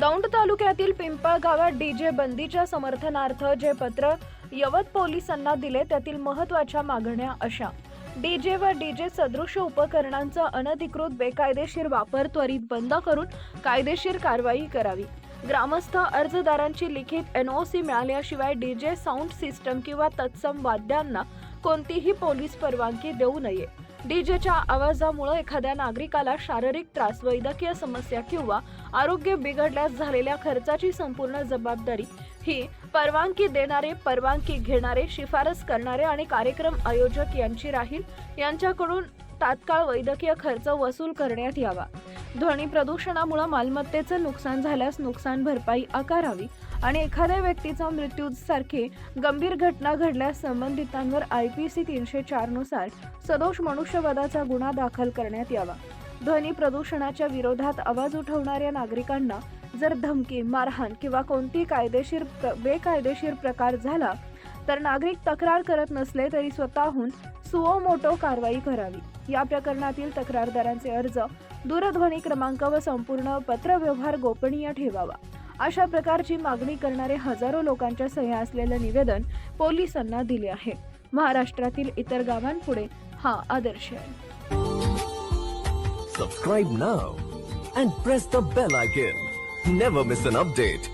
दौंड तालुक्यातील पिंपळ गावात डीजे बंदीच्या समर्थनार्थ जे पत्र यवत पोलिसांना दिले त्यातील महत्त्वाच्या मागण्या अशा. डीजे व डीजे सदृश उपकरणांचा अनधिकृत बेकायदेशीर वापर त्वरित बंद करून कायदेशीर कारवाई करावी. ग्रामस्थ अर्जदारांची लिखित एनओसी मिळाल्याशिवाय डीजे साऊंड सिस्टम किंवा तत्सम वाद्यांना कोणतीही पोलीस परवानगी देऊ नये. डीजेच्या आवाजामुळे एखाद्या नागरिकाला शारीरिक त्रास वैद्यकीय समस्या किंवा आरोग्य बिघडल्यास झालेल्या खर्चाची संपूर्ण जबाबदारी ही परवानगी देणारे परवानगी घेणारे शिफारस करणारे आणि कार्यक्रम आयोजक यांची राहील. यांच्याकडून तात्काळ वैद्यकीय खर्च वसूल करण्यात यावा. ध्वनी प्रदूषणामुळे मालमत्तेचं नुकसान झाल्यास नुकसान भरपाई आकारावी आणि एखाद्या व्यक्तीचा मृत्यूसारखी गंभीर घटना घडल्यास संबंधितांवर आय पी सी तीनशे चारनुसार सदोष मनुष्यवधाचा गुन्हा दाखल करण्यात यावा. ध्वनी प्रदूषणाच्या विरोधात आवाज उठवणाऱ्या नागरिकांना जर धमकी मारहाण किंवा कोणती कायदेशीर प्र- बेकायदेशीर प्रकार झाला तर नागरिक तक्रार करत नसले तरी स्वतःहून सुओ मोटो कारवाई करावी. या प्रकरणातील तक्रारदारांचे अर्ज दूरध्वनी क्रमांक व संपूर्ण पत्रव्यवहार गोपनीय ठेवावा. अशा प्रकारची मागणी करणारे हजारो लोकांच्या सह्या असलेलं निवेदन पोलिसांना दिले आहे. महाराष्ट्रातील इतर गावांपुढे हा आदर्श आहे. Subscribe now and press the bell icon never miss an update